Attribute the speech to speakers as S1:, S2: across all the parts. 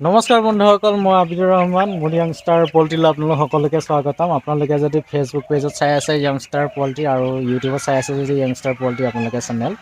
S1: নমস্কাৰ বন্ধুসকল মই আবিদুৰ ৰহমান, মোৰ য়াংষ্টাৰ পল্ট্ৰিলৈ আপোনালোক সকলোকে স্বাগতম। আপোনালোকে যদি ফেচবুক পেজত চাই আছে য়াংষ্টাৰ পল্ট্ৰি আৰু ইউটিউবত চাই আছে যদি য়াংষ্টাৰ পল্ট্ৰি আপোনালোকে চেনেল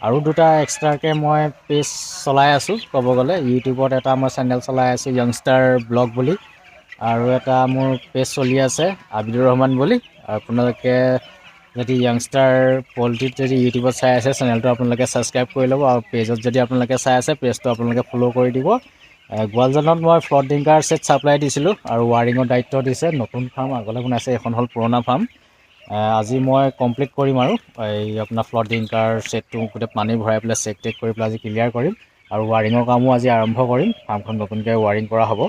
S1: আৰু দুটা এক্সট্ৰাকৈ মই পেজ চলাই আছোঁ, ক'ব গ'লে। ইউটিউবত এটা মই চেনেল চলাই আছোঁ য়াংষ্টাৰ ব্লগ বুলি। আৰু এটা মোৰ পেজ চলি আছে, আবিদুৰ ৰহমান বুলি। আপোনালোকে যদি য়াংষ্টাৰ পল্ট্ৰিত যদি ইউটিউবত চাই আছে চেনেলটো আপোনালোকে ছাবস্ক্ৰাইব কৰি ল'ব। আৰু পেজত যদি আপোনালোকে চাই আছে পেজটো আপোনালোকে ফ'ল' কৰি দিব। গোৱালজানত মই ফ্লড ড্ৰিংকাৰ ছেট ছাপ্লাই দিছিলোঁ আৰু ৱাৰিঙৰ দায়িত্ব দিছে। নতুন ফাৰ্ম আগলৈ বনাইছে এইখন হ'ল পুৰণা ফাৰ্ম আজি মই কমপ্লিট কৰিম আৰু। এই আপোনাৰ ফ্লড ড্ৰিংকাৰ ছেটটো গোটেই পানী ভৰাই পেলাই চেক টেক কৰি পেলাই আজি ক্লিয়াৰ কৰিম আৰু ৱাৰিঙৰ কামো আজি আৰম্ভ কৰিম। ফাৰ্মখন নতুনকৈ ৱাৰিং কৰা হ'ব।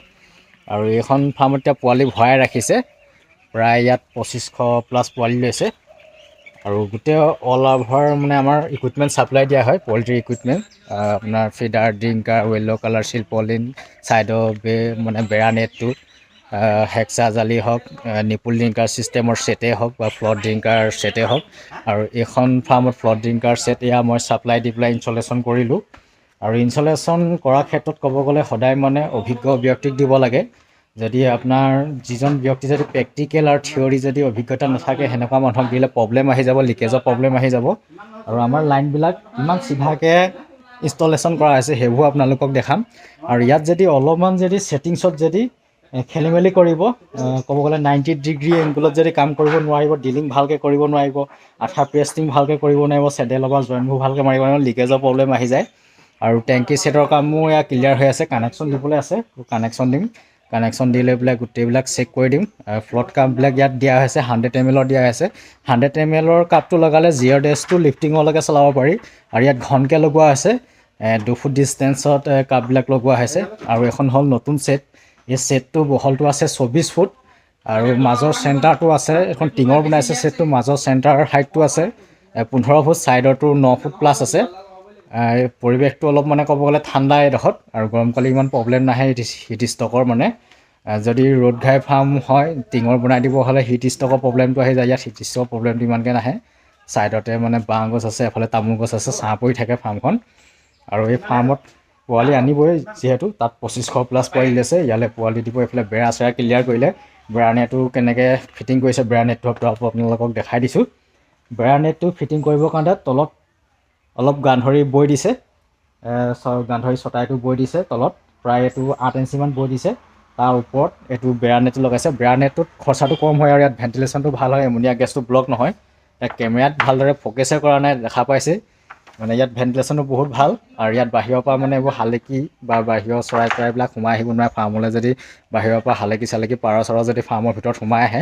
S1: আৰু এইখন ফাৰ্মত এতিয়া পোৱালি ভৰাই ৰাখিছে। প্ৰায় ইয়াত পঁচিছশ প্লাছ পোৱালি লৈছে। আৰু গোটেই অল অভাৰ মানে আমাৰ ইকুইপমেণ্ট ছাপ্লাই দিয়া হয় পল্ট্ৰি ইকুইপমেণ্ট আপোনাৰ ফিডাৰ ড্ৰিংকাৰ ৱেল্ল' কালাৰ চিলপলিন ছাইডৰ বে মানে বেৰা নেটটো হেক্সা জালি হওক নিপুল ড্ৰিংকাৰ ছিষ্টেমৰ ছেটেই হওক বা ফ্লড ড্ৰিংকাৰ ছেটেই হওক আৰু এইখন ফাৰ্মত ফ্লড ড্ৰিংকাৰ ছেট এয়া মই ছাপ্লাই দি পেলাই ইনষ্টলেশ্যন কৰিলোঁ। আৰু ইনষ্টলেশ্যন কৰাৰ ক্ষেত্ৰত ক'ব গ'লে সদায় মানে অভিজ্ঞ ব্যক্তিক দিব লাগে। যদি আপোনাৰ যিজন ব্যক্তি যদি প্ৰেক্টিকেল আৰু থিয়ৰী যদি অভিজ্ঞতা নাথাকে, সেনেকুৱা মানুহক দিলে প্ৰব্লেম আহি যাব লিকেজৰ প্ৰব্লেম আহি যাব। আৰু আমাৰ লাইনবিলাক ইমান চিধাকৈ ইনষ্টলেশ্যন কৰা হৈছে, সেইবোৰ আপোনালোকক দেখাম। আৰু ইয়াত যদি অলপমান যদি ছেটিংছত যদি খেলি মেলি কৰিব ক'ব গ'লে নাইণ্টি ডিগ্ৰী এংগুলত যদি কাম কৰিব নোৱাৰিব ডিলিং ভালকৈ কৰিব নোৱাৰিব, আঠা প্ৰেষ্টিং ভালকৈ কৰিব নোৱাৰিব চেডেলৰ বা জইনবোৰ ভালকৈ মাৰিব নোৱাৰিব লিকেজৰ প্ৰব্লেম আহি যায়। আৰু টেংকি ছেটৰ কামো এয়া ক্লিয়াৰ হৈ আছে কানেকশ্যন দিবলৈ আছে কানেকশ্যন দিম। কানেকশ্যন দি লৈ পেলাই গোটেইবিলাক চেক কৰি দিম। আৰু ফ্লট কাপবিলাক ইয়াত দিয়া হৈছে হাণ্ড্ৰেড এম এলৰ দিয়া হৈছে। হাণ্ড্ৰেড এম এলৰ কাপটো লগালে জিঅ' ডেছটো লিফটিঙলৈকে চলাব পাৰি। আৰু ইয়াত ঘনকৈ লগোৱা হৈছে। দুফুট ডিষ্টেঞ্চত কাপবিলাক লগোৱা হৈছে। আৰু এখন হ'ল নতুন ছেট এই ছেটটো বহলটো আছে চৌবিছ ফুট। আৰু মাজৰ চেণ্টাৰটো আছে, এখন টিঙৰ বনাইছে ছেটটো মাজৰ চেণ্টাৰ হাইটটো আছে পোন্ধৰ ফুট। ছাইডৰটো ন ফুট প্লাছ আছে। পৰিৱেশটো অলপ মানে ক'ব গ'লে ঠাণ্ডা এইডোখৰত আৰু গৰমকালি ইমান প্ৰব্লেম নাহে হিট ষ্টকৰ মানে। যদি ৰ'দ ঘাই ফাৰ্ম হয় টিঙৰ বনাই দিব হ'লে হিট ষ্টকৰ প্ৰব্লেমটো আহি যায়। ইয়াত হিট ষ্টকৰ প্ৰব্লেমটো ইমানকৈ নাহে। ছাইডতে মানে বাঁহ গছ আছে এফালে তামোল গছ আছে ছাঁ পৰি থাকে ফাৰ্মখন আৰু এই ফাৰ্মত পোৱালি আনিবই যিহেতু তাত পঁচিছশ প্লাছ পোৱালি লৈছে ইয়ালৈ পোৱালি দিব এইফালে বেৰা চেৰা ক্লিয়াৰ কৰিলে। বেৰা নেটটো কেনেকৈ ফিটিং কৰিছে বেৰা নেটটো আপোনালোকক দেখাই দিছোঁ। বেৰা নেটটো ফিটিং কৰিবৰ কাৰণে তলত অলপ গান্ধৰি বৈ দিছে। গান্ধৰি চটাইটো বৈ দিছে তলত। প্ৰায় এইটো আঠ ইঞ্চিমান বৈ দিছে। তাৰ ওপৰত এইটো বেৰা নেটটো লগাইছে। বেৰা নেটটোত খৰচাটো কম হয় আৰু ইয়াত ভেণ্টিলেশ্যনটো ভাল হয়। এমনিয়া গেছটো ব্লক নহয়। ইয়াত কেমেৰাত ভালদৰে ফ'কেছে কৰা নাই দেখা পাইছে। মানে ইয়াত ভেণ্টিলেশ্যনো বহুত ভাল। আৰু ইয়াত বাহিৰৰ পৰা মানে এইবোৰ শালিকি বা বাহিৰৰ চৰাই চৰাইবিলাক সোমাই আহিব নোৱাৰে। ফাৰ্মলৈ যদি বাহিৰৰ পৰা শালিকি চালিকি পাৰ চাৰ যদি ফাৰ্মৰ ভিতৰত সোমাই আহে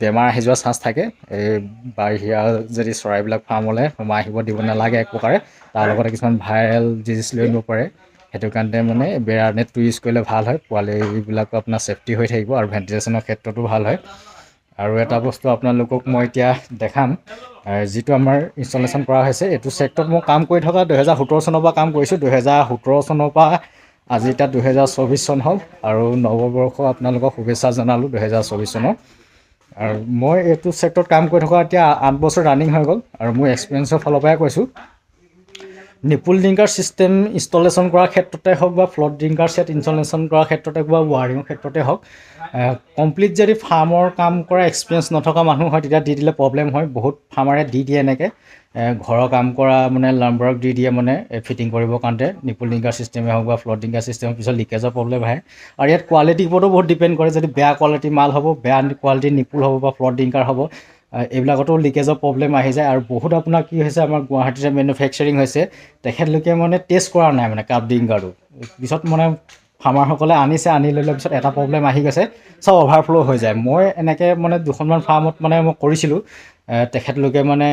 S1: বেমাৰ আহি যোৱাৰ চান্স থাকে। এই বাহিৰা যদি চৰাইবিলাক ফাৰ্মলৈ সোমাই আহিব দিব নালাগে এক প্ৰকাৰে তাৰ লগতে কিছুমান ভাইৰেল ডিজিজ লৈ আনিব পাৰে। সেইটো কাৰণে মানে বেৰা নেটটো ইউজ কৰিলে ভাল হয়। পোৱালিবিলাকো আপোনাৰ ছেফটি হৈ থাকিব আৰু ভেণ্টিলেশ্যনৰ ক্ষেত্ৰতো ভাল হয়। আৰু এটা বস্তু আপোনালোকক মই এতিয়া দেখাম। যিটো আমাৰ ইনষ্টলেশ্যন কৰা হৈছে এইটো ছেক্টৰত মই কাম কৰি থকা দুহেজাৰ সোতৰ চনৰ পৰা কাম কৰিছোঁ। দুহেজাৰ সোতৰ চনৰ পৰা আজি এতিয়া দুহেজাৰ চৌবিছ চন হ'ল। আৰু নৱবৰ্ষ আপোনালোকক শুভেচ্ছা জনালোঁ দুহেজাৰ চৌবিছ চনৰ। আৰু মই এইটো ছেক্টৰত কাম কৰি থকা এতিয়া আঠ বছৰ ৰানিং হৈ গ'ল আৰু মোৰ এক্সপিৰিয়েঞ্চৰ ফালৰ পৰাই কৈছোঁ। নিপুল ড্ৰিংকাৰ ছিষ্টেম ইনষ্টলেশ্যন কৰাৰ ক্ষেত্ৰতে হওক বা ফ্লড ড্ৰিংকাৰ ছেট ইনষ্টলেশ্যন কৰাৰ ক্ষেত্ৰতে হওক বা ৱাৰিঙৰ ক্ষেত্ৰতে হওক কমপ্লিট যদি ফাৰ্মৰ কাম কৰা এক্সপিৰিয়েঞ্চ নথকা মানুহ হয়, তেতিয়া দি দিলে প্ৰব্লেম হয়। বহুত ফাৰ্মাৰে দি দিয়ে এনেকৈ। ঘৰৰ কাম কৰা মানে লাম্বাৰক দি দিয়ে মানে ফিটিং কৰিবৰ কাৰণতে নিপুল ড্ৰিংকাৰ ছিষ্টেমে হওক বা ফ্লড ড্ৰিংকাৰ ছিষ্টেমৰ পিছত লিকেজৰ প্ৰব্লেম আহে। আৰু ইয়াত কোৱালিটিৰ ওপৰতো বহুত ডিপেণ্ড কৰে। যদি বেয়া কোৱালিটিৰ মাল হ'ব, বেয়া কোৱালিটিৰ নিপুল হ'ব বা ফ্লড ড্ৰিংকাৰ হ'ব এইবিলাকতো লিকেজৰ প্ৰব্লেম আহি যায় আৰু বহুত আপোনাৰ কি হৈছে, আমাৰ গুৱাহাটীতে মেনুফেকচাৰিং হৈছে, তেখেতলোকে মানে টেষ্ট কৰা নাই মানে কাপ ড্ৰিংকাৰটো পিছত মানে ফাৰ্মাৰসকলে আনিছে, আনি লৈ লোৱাৰ পিছত এটা প্ৰব্লেম আহি গৈছে, চব অভাৰফ্ল' হৈ যায়। মই এনেকৈ মানে দুখনমান ফাৰ্মত মানে মই কৰিছিলোঁ। তেখেতলোকে মানে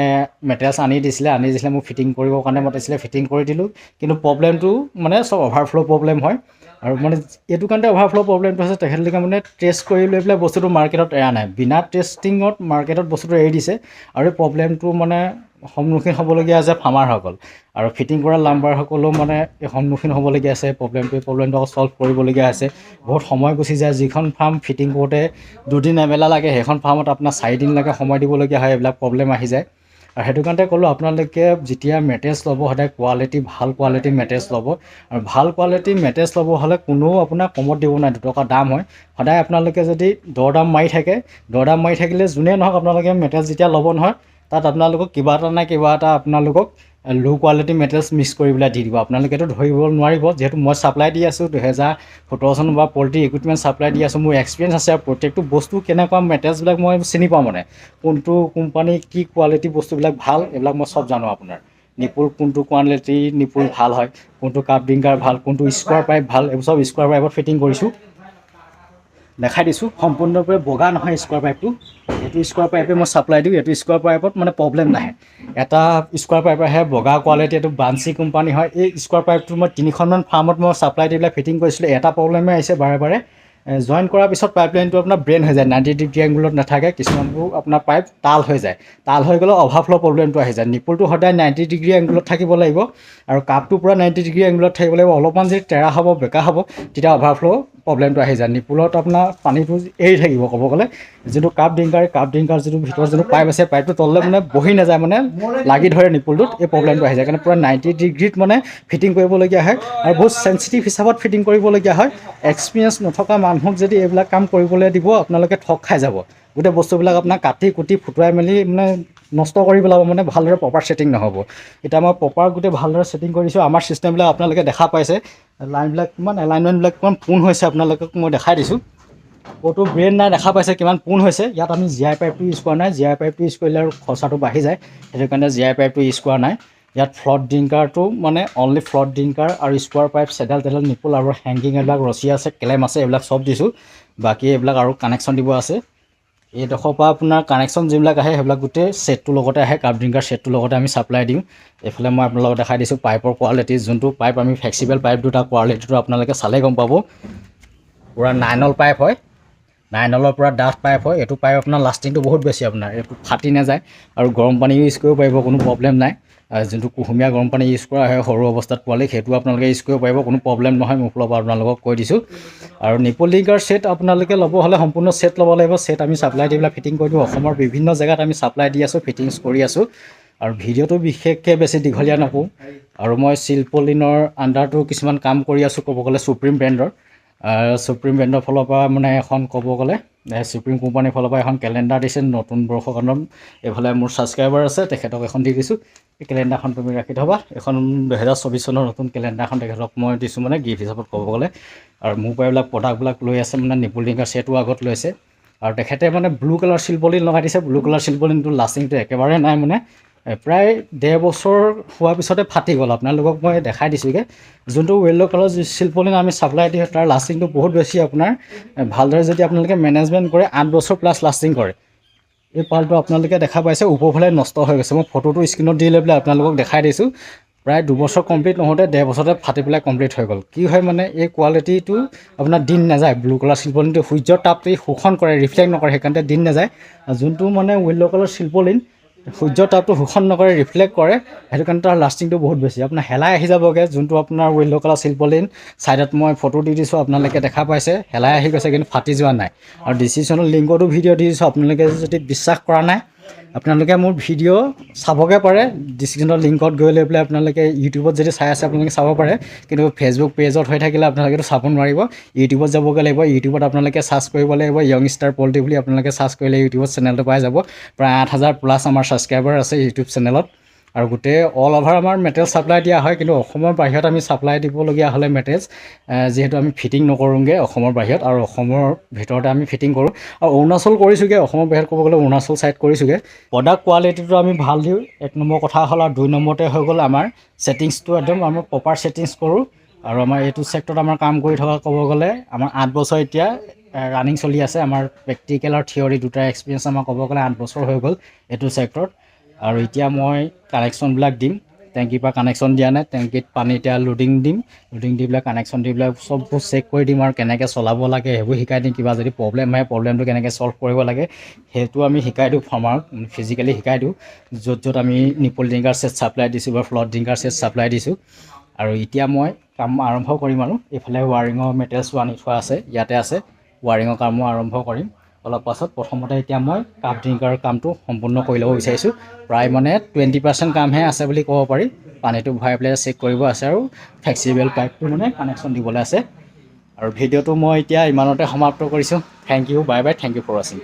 S1: মেটেৰিয়েলছ আনি দিছিলে আনি দিছিলে মোক ফিটিং কৰিবৰ কাৰণে মাতিছিলে ফিটিং কৰি দিলোঁ। কিন্তু প্ৰব্লেমটো মানে চব অভাৰফ্ল' প্ৰব্লেম হয়। আৰু মানে এইটো কাৰণতে অভাৰফ্ল' প্ৰব্লেমটো হৈছে তেখেতলোকে মানে টেষ্ট কৰি লৈ পেলাই বস্তুটো মাৰ্কেটত এৰা নাই। বিনা টেষ্টিঙত মাৰ্কেটত বস্তুটো এৰি দিছে। আৰু এই প্ৰব্লেমটো মানে সন্মুখীন হ'বলগীয়া আছে ফাৰ্মাৰসকল। আৰু ফিটিং কৰা লাম্বাৰসকলেও মানে সন্মুখীন হ'বলগীয়া আছে, প্ৰব্লেমটো প্ৰব্লেমটো আকৌ ছল্ভ কৰিবলগীয়া আছে। বহুত সময় গুচি যায়, যিখন ফাৰ্ম ফিটিং কৰোঁতে দুদিন এবেলা লাগে, সেইখন ফাৰ্মত আপোনাৰ চাৰিদিন লাগে সময় দিবলগীয়া হয়, এইবিলাক প্ৰব্লেম আহি যায়। আৰু সেইটো কাৰণতে ক'লোঁ আপোনালোকে যেতিয়া মেট্ৰেছ ল'ব, সদায় কোৱালিটি ভালো কোৱালিটি মেট্ৰেছ ল'ব। আৰু ভালো কোৱালিটি মেট্ৰেছ ল'ব হ'লে কোনেও আপোনাৰ কমত দিব নোৱাৰে, দুটকা দাম হয়। সদায় আপোনালোকে যদি দৰ দাম মাৰি থাকে, দৰ দাম মাৰি থাকিলে যোনেই নহওক আপোনালোকে মেট্ৰেছ যেতিয়া ল'ব নহয় তাত আপোনালোকক কিবা এটা নাই কিবা এটা আপোনালোকক ল' কোৱালিটি মেটেৰিয়েলছ মিক্স কৰি পেলাই দি দিব। আপোনালোকেতো ধৰিব নোৱাৰিব, যিহেতু মই ছাপ্লাই দি আছোঁ, দুহেজাৰ সোতৰ চনৰ পৰা পল্ট্ৰি ইকুইপমেণ্ট ছাপ্লাই দি আছোঁ, মোৰ এক্সপিৰিয়েঞ্চ আছে আৰু প্ৰত্যেকটো বস্তু কেনেকুৱা মেটেৰিয়েলছবিলাক মই চিনি পাওঁ মানে। কোনটো কোম্পানী কি কোৱালিটি বস্তুবিলাক ভালো, এইবিলাক মই চব জানো আপোনাৰ। নিপুল কোনটো কোৱালিটি নিপুল ভালো হয়, কোনটো কাপ ডিংকাৰ ভালো, কোনটো স্কোৱাৰ পাইপ ভালো, এইবোৰ চব স্কোৱাৰ পাইপত ফিটিং কৰিছোঁ। দেখাই দিছোঁ। সম্পূৰ্ণৰূপে বগা নহয় স্কোৱাৰ পাইপটো এইটো স্কোৱাৰ পাইপে মই ছাপ্লাই দিওঁ এইটো স্কোৱাৰ পাইপত মানে প্ৰব্লেম নাহে। এটা স্কোৱাৰ পাইপ আহে বগা কোৱালিটি এইটো বাঞ্চি কোম্পানী হয়। এই স্কোৱাৰ পাইপটো মই তিনিখনমান ফাৰ্মত মই ছাপ্লাই দি পেলাই ফিটিং কৰিছিলোঁ। এটা প্ৰব্লেমে আহিছে বাৰে বাৰে। জইন কৰাৰ পিছত পাইপলাইনটো আপোনাৰ ব্ৰেইন হৈ যায়। নাইণ্টি ডিগ্ৰী এংগুলত নাথাকে। কিছুমানবোৰ আপোনাৰ পাইপ তাল হৈ যায়। তাল হৈ গ'লে অভাৰফ্ল' প্ৰব্লেমটো আহি যায়। নিপুলটো সদায় নাইণ্টি ডিগ্ৰী এংগুলত থাকিব লাগিব। আৰু কাপটো পূৰা নাইণ্টি ডিগ্ৰী এংগুলত থাকিব লাগিব। অলপমান যদি তেৰা হ'ব বেকা হ'ব তেতিয়া অভাৰফ্ল' প্ৰব্লেমটো আহি যায়। নিপুলত আপোনাৰ পানীটো এৰি থাকিব ক'ব গ'লে। যিটো কাপ ডিংকাৰ কাপ ডিংকাৰ যিটো ভিতৰত যিটো পাইপ আছে পাইপটো তললৈ মানে বহি নাযায় মানে লাগি ধৰে নিপুলটোত এই প্ৰব্লেমটো আহি যায়। কাৰণে পূৰা নাইণ্টি ডিগ্ৰীত মানে ফিটিং কৰিবলগীয়া হয় আৰু বহুত চেঞ্চিটিভ হিচাপত ফিটিং কৰিবলগীয়া হয়। এক্সপিৰিয়েঞ্চ নথকা মানুহক যদি এইবিলাক কাম কৰিবলৈ দিব আপোনালোকে ঠগ খাই যাব। গোটেই বস্তুবিলাক আপোনাৰ কাটি কুটি ফুটুৱাই মেলি মানে নষ্ট কৰি পেলাব মানে ভালদৰে প্ৰপাৰ ছেটিং নহ'ব। এতিয়া মই প্ৰপাৰ গোটেই ভালদৰে ছেটিং কৰিছোঁ আমাৰ ছিষ্টেমবিলাক আপোনালোকে দেখা পাইছে। লাইনবিলাক কিমান এলাইনমেণ্টবিলাক কিমান পোন হৈছে আপোনালোকক মই দেখাই দিছোঁ। ক'তো ব্ৰেইন নাই, দেখা পাইছে কিমান পোন হৈছে। ইয়াত আমি জি আই পাইপটো ইউজ কৰা নাই। জি আই পাইপটো ইউজ কৰিলে আৰু খৰচাটো বাঢ়ি যায়। সেইটো কাৰণে জি আই পাইপটো ইউজ কৰা নাই। ইয়াত ফ্লট ড্ৰিংকাৰটো মানে অনলি ফ্লট ড্ৰিংকাৰ আৰু স্কোৱাৰ পাইপ চেডেল টেডেল নিপুল আৰু হেংগিং এইবিলাক ৰছী আছে ক্লেম আছে, এইবিলাক চব দিছোঁ। বাকী এইবিলাক আৰু কানেকশ্যন দিব আছে। এইডোখৰ পৰা আপোনাৰ কানেকশ্যন যিবিলাক আহে সেইবিলাক গোটেই ছেটটোৰ লগতে আহে কাপ ড্ৰিংকাৰ ছেটটোৰ লগতে আমি ছাপ্লাই দিওঁ। এইফালে মই আপোনালোকক দেখাই দিছোঁ পাইপৰ কোৱালিটি যোনটো পাইপ আমি ফ্লেক্সিবল পাইপ দুটা কোৱালিটিটো আপোনালোকে চালেই গম পাব। পূৰা নাইনল পাইপ হয়। নাইনলৰ পৰা ডাঠ পাইপ হয় এইটো পাইপ আপোনাৰ লাষ্টিংটো বহুত বেছি আপোনাৰ এইটো ফাটি নাযায় আৰু গৰম পানী ইউজ কৰিব পাৰিব কোনো প্ৰব্লেম নাই। যোনটো কুহুমীয়া গৰম পানী ইউজ কৰা হয় সৰু অৱস্থাত পোৱালি সেইটো আপোনালোকে ইউজ কৰিব পাৰিব কোনো প্ৰব্লেম নহয় মোৰ ফালৰ পৰা আপোনালোকক কৈ দিছোঁ। আৰু নিপল লিংকাৰ ছেট আপোনালোকে ল'ব হ'লে সম্পূৰ্ণ ছেট ল'ব লাগিব ছেট আমি ছাপ্লাই দি পেলাই ফিটিং কৰি দিওঁ। অসমৰ বিভিন্ন জেগাত আমি ছাপ্লাই দি আছোঁ ফিটিংছ কৰি আছোঁ। আৰু ভিডিঅ'টো বিশেষকৈ বেছি দীঘলীয়া নকৰোঁ। আৰু মই চিলপলিনৰ আণ্ডাৰটো কিছুমান কাম কৰি আছোঁ ক'ব গ'লে ছুপ্ৰিম ব্ৰেণ্ডৰ ছুপ্ৰিম ব্ৰেণ্ডৰ ফালৰ পৰা মানে এখন ক'ব গ'লে ছুপ্ৰিম কোম্পানীৰ ফালৰ পৰা এখন কেলেণ্ডাৰ দিছে, নতুন বৰ্ষৰ কাৰণত এইফালে মোৰ ছাবস্ক্ৰাইবাৰ আছে, তেখেতক এখন দি দিছোঁ। এই কেলেণ্ডাৰখন তুমি ৰাখি থ'বা। এখন দুহেজাৰ চৌবিছ চনৰ নতুন কেলেণ্ডাৰখন তেখেতক মই দিছোঁ মানে গিফ্ট হিচাপত ক'ব গ'লে। আৰু মোৰ পৰা এইবিলাক প্ৰডাক্টবিলাক লৈ আছে মানে নিপুল ডিংকাৰ ছেটো আগত লৈছে। আৰু তেখেতে মানে ব্লু কালাৰ চিলপলিন লগাই দিছে। ব্লু কালাৰ চিলপলিনটো লাষ্টিংটো একেবাৰে নাই মানে। প্ৰায় ডেৰ বছৰ হোৱাৰ পিছতে ফাটি গ'ল। আপোনালোকক মই দেখাই দিছোঁগৈ। যোনটো য়েল্ল' কালাৰ চিলপলিন আমি ছাপ্লাই দিওঁ, তাৰ লাষ্টিংটো বহুত বেছি আপোনাৰ। ভালদৰে যদি আপোনালোকে মেনেজমেণ্ট কৰে, আঠ বছৰ প্লাছ লাষ্টিং কৰে। এই পালটো আপোনালোকে দেখা পাইছে ওপৰফালে নষ্ট হৈ গৈছে। মই ফটোটো স্ক্ৰীণত দি লৈ পেলাই আপোনালোকক দেখাই দিছোঁ। প্ৰায় দুবছৰ কমপ্লিট নহওঁতে ডেৰ বছৰতে ফাটি পেলাই কমপ্লিট হৈ গ'ল। কি হয় মানে এই কোৱালিটিটো আপোনাৰ দিন নাযায়। ব্লু কালাৰ চিলপলিনটো সূৰ্যৰ তাপটো শোষণ কৰে ৰিফ্লেক্ট নকৰে, সেইকাৰণে দিন নাযায়। যোনটো মানে য়েল্ল' কালাৰ চিলপলিন সূৰ্যৰ তাপটো শোষণ নকৰে ৰিফ্লেক্ট কৰে সেইটো কাৰণে তাৰ লাষ্টিংটো বহুত বেছি। আপোনাৰ হেলাই আহি যাবগৈ যোনটো আপোনাৰ য়েল্ল' কালাৰ চিলপলিন ছাইডত মই ফটো দি দিছোঁ আপোনালোকে দেখা পাইছে হেলাই আহি গৈছে কিন্তু ফাটি যোৱা নাই। আৰু ডিচিশ্যনৰ লিংকতো ভিডিঅ' দি দিছোঁ আপোনালোকে যদি বিশ্বাস কৰা নাই আপোনালোকে মোৰ ভিডিঅ' চাবগৈ পাৰে ডিছক্ৰিপশ্যনৰ লিংকত গৈ লৈ পেলাই আপোনালোকে ইউটিউবত যদি চাই আছে, আপোনালোকে চাব পাৰে। কিন্তু ফেচবুক পেজত হৈ থাকিলে আপোনালোকেতো চাব নোৱাৰিব। ইউটিউবত যাবগৈ লাগিব ইউটিউবত আপোনালোকে চাৰ্চ কৰিব লাগিব। য়ং ষ্টাৰ পল্টি বুলি আপোনালোকে চাৰ্চ কৰিলে ইউটিউবত চেনেলটো পাই যাব। প্ৰায় আঠ হাজাৰ প্লাছ আমাৰ ছাবস্ক্ৰাইবাৰ আছে ইউটিউব চেনেলত আৰু গোটেই অল অভাৰ আমাৰ মেটেৰিয়েল ছাপ্লাই দিয়া হয় কিন্তু অসমৰ বাহিৰত আমি ছাপ্লাই দিবলগীয়া হ'লে মেটেৰিয়েলছ যিহেতু আমি ফিটিং নকৰোঁগৈ অসমৰ বাহিৰত আৰু অসমৰ ভিতৰতে আমি ফিটিং কৰোঁ। আৰু অৰুণাচল কৰিছোঁগৈ অসমৰ বাহিৰত ক'ব গ'লে অৰুণাচল ছাইড কৰিছোঁগৈ। প্ৰডাক্ট কোৱালিটিটো আমি ভাল দিওঁ এক নম্বৰ কথা হ'ল আৰু দুই নম্বৰতে হৈ গ'ল আমাৰ ছেটিংছটো একদম আমাৰ প্ৰপাৰ ছেটিংছ কৰোঁ। আৰু আমাৰ এইটো ছেক্টৰত আমাৰ কাম কৰি থকা ক'ব গ'লে আমাৰ আঠ বছৰ এতিয়া ৰানিং চলি আছে। আমাৰ প্ৰেক্টিকেল আৰু থিয়ৰী দুটা এক্সপিৰিয়েঞ্চ আমাৰ ক'ব গ'লে আঠ বছৰ হৈ গ'ল এইটো ছেক্টৰত আৰু এতিয়া মই কানেকশ্যনবিলাক দিম। টেংকীৰ পৰা কানেকশ্যন দিয়া নাই টেংকীত পানী এতিয়া লোডিং দিম। লোডিং দি পেলাই কানেকশ্যন দি পেলাই চববোৰ চেক কৰি দিম আৰু কেনেকৈ চলাব লাগে, সেইবোৰ শিকাই দিম। কিবা যদি প্ৰব্লেম আহে প্ৰব্লেমটো কেনেকৈ ছল্ভ কৰিব লাগে, সেইটো আমি শিকাই দিওঁ ফাৰ্মাৰক ফিজিকেলি শিকাই দিওঁ। য'ত য'ত আমি নিপল ড্ৰিংকাৰ ছেট ছাপ্লাই দিছোঁ বা ফ্লট ড্ৰিংকাৰ ছেট ছাপ্লাই দিছোঁ। আৰু এতিয়া মই কাম আৰম্ভ কৰিম আৰু। এইফালে ৱাৰিঙৰ মেটেৰিয়েলছো আনি থোৱা আছে, ইয়াতে আছে। ৱাৰিঙৰ কামো আৰম্ভ কৰিম। অলপ পাছত প্ৰথমতে এতিয়া মই কাপ ড্ৰিংকাৰৰ কামটো সম্পূৰ্ণ কৰি ল'ব বিচাৰিছোঁ। প্ৰায় মানে টুৱেণ্টি পাৰ্চেণ্ট কামহে আছে বুলি ক'ব পাৰি। পানীটো ভৰাই পেলাই চেক কৰিব আছে আৰু ফ্লেক্সিবল পাইপটো মানে কানেকশ্যন দিবলৈ আছে। আৰু ভিডিঅ'টো মই এতিয়া ইমানতে সমাপ্ত কৰিছোঁ। Thank you bye bye thank you for ৱাচিং